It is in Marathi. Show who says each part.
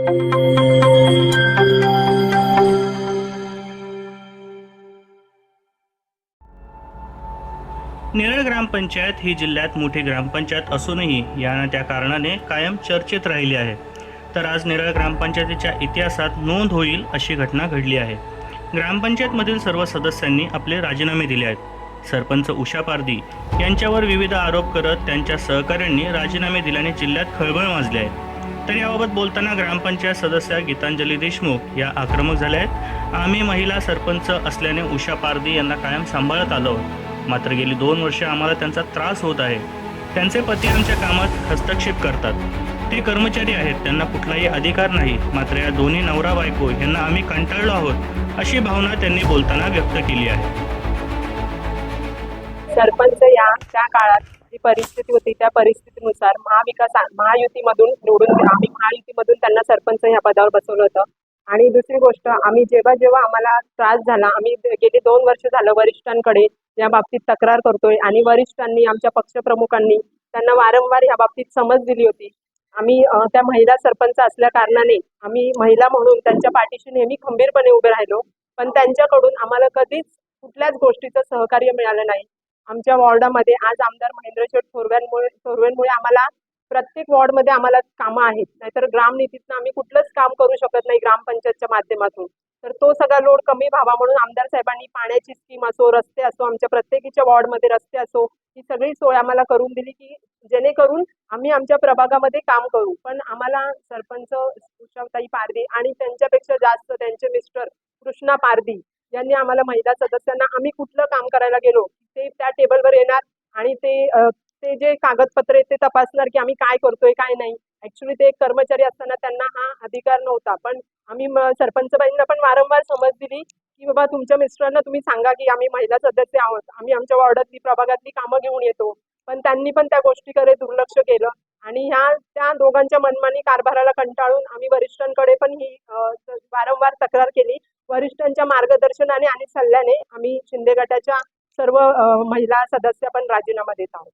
Speaker 1: नेरळ ग्रामपंचायत ही जिल्ह्यात मोठी ग्रामपंचायत असूनही या ना त्या कारणाने कायम चर्चेत राहिली आहे. तर आज नेरळ ग्रामपंचायतीच्या इतिहासात नोंद होईल अशी घटना घडली आहे. ग्रामपंचायतमधील सर्व सदस्यांनी आपले राजीनामे दिले आहेत. सरपंच उषा पारदी यांच्यावर विविध आरोप करत त्यांच्या सहकाऱ्यांनी राजीनामे दिल्याने जिल्ह्यात खळबळ माजली आहे. तर याबाबत बोलताना ग्रामपंचायत सदस्या गीतांजली देशमुख या आक्रमक झाल्या आहेत. आम्ही महिला सरपंच असल्याने उषा पारदी यांना कायम सांभाळत आलो आहोत. मात्र गेली दोन वर्षे आम्हाला त्यांचा त्रास होत आहे. त्यांचे पती आमच्या कामात हस्तक्षेप करतात. ते कर्मचारी आहेत त्यांना कुठलाही अधिकार नाही. मात्र या दोन्ही नवरा बायको यांना आम्ही कंटाळलो आहोत अशी भावना त्यांनी बोलताना व्यक्त केली आहे.
Speaker 2: सरपंच या त्या काळात जी परिस्थिती होती त्या परिस्थितीनुसार महाविकास महायुतीमधून निवडून आम्ही महायुतीमधून त्यांना सरपंच ह्या पदावर बसवलं होतं. आणि दुसरी गोष्ट आम्ही जेव्हा जेव्हा आम्हाला त्रास झाला आम्ही गेली दोन वर्ष झालं वरिष्ठांकडे या बाबतीत तक्रार करतोय आणि वरिष्ठांनी आमच्या पक्षप्रमुखांनी त्यांना वारंवार या बाबतीत समज दिली होती. आम्ही त्या महिला सरपंच असल्या कारणाने आम्ही महिला म्हणून त्यांच्या पाठीशी नेहमी खंबीरपणे उभे राहिलो पण त्यांच्याकडून आम्हाला कधीच कुठल्याच गोष्टीचं सहकार्य मिळालं नाही. आमच्या वॉर्डामध्ये आज आमदार महेंद्र शेठ थोरव्यांमुळे थोरव्यांमुळे आम्हाला प्रत्येक वॉर्डमध्ये आम्हाला कामं आहेत. नाहीतर ग्रामनिधीतनं आम्ही कुठलंच काम करू शकत नाही ग्रामपंचायतच्या माध्यमातून. तर तो सगळा लोड कमी व्हावा म्हणून आमदार साहेबांनी पाण्याची स्कीम असो रस्ते असो आमच्या प्रत्येकीच्या वॉर्डमध्ये रस्ते असो ही सगळी सोय आम्हाला करून दिली की जेणेकरून आम्ही आमच्या प्रभागामध्ये काम करू. पण आम्हाला सरपंच उषाताई पारदी आणि त्यांच्यापेक्षा जास्त त्यांचे मिस्टर कृष्णा पारदी यांनी आम्हाला महिला सदस्यांना आम्ही कुठलं काम करायला गेलो ते त्या टेबलवर येणार आणि ते ते जे कागदपत्रे ते तपासणार की आम्ही काय करतोय काय नाही. ऍक्च्युली ते एक कर्मचारी असताना त्यांना हा अधिकार नव्हता. पण आम्ही म- सरपंचबाईंना पण वारंवार समज दिली की बाबा तुमच्या मिस्टरांना तुम्ही सांगा की आम्ही महिला सदस्य आहोत. आम्ही आमच्या वॉर्डातली प्रभागातली कामं घेऊन येतो. पण त्यांनी पण त्या गोष्टीकडे दुर्लक्ष केलं आणि ह्या त्या दोघांच्या मनमानी कारभाराला कंटाळून आम्ही वरिष्ठांकडे पण ही वारंवार तक्रार केली. वरिष्ठांच्या मार्गदर्शनाने आणि सल्ल्याने आम्ही शिंदे गटाच्या सर्व महिला सदस्य पण राजीनामा देत आहोत.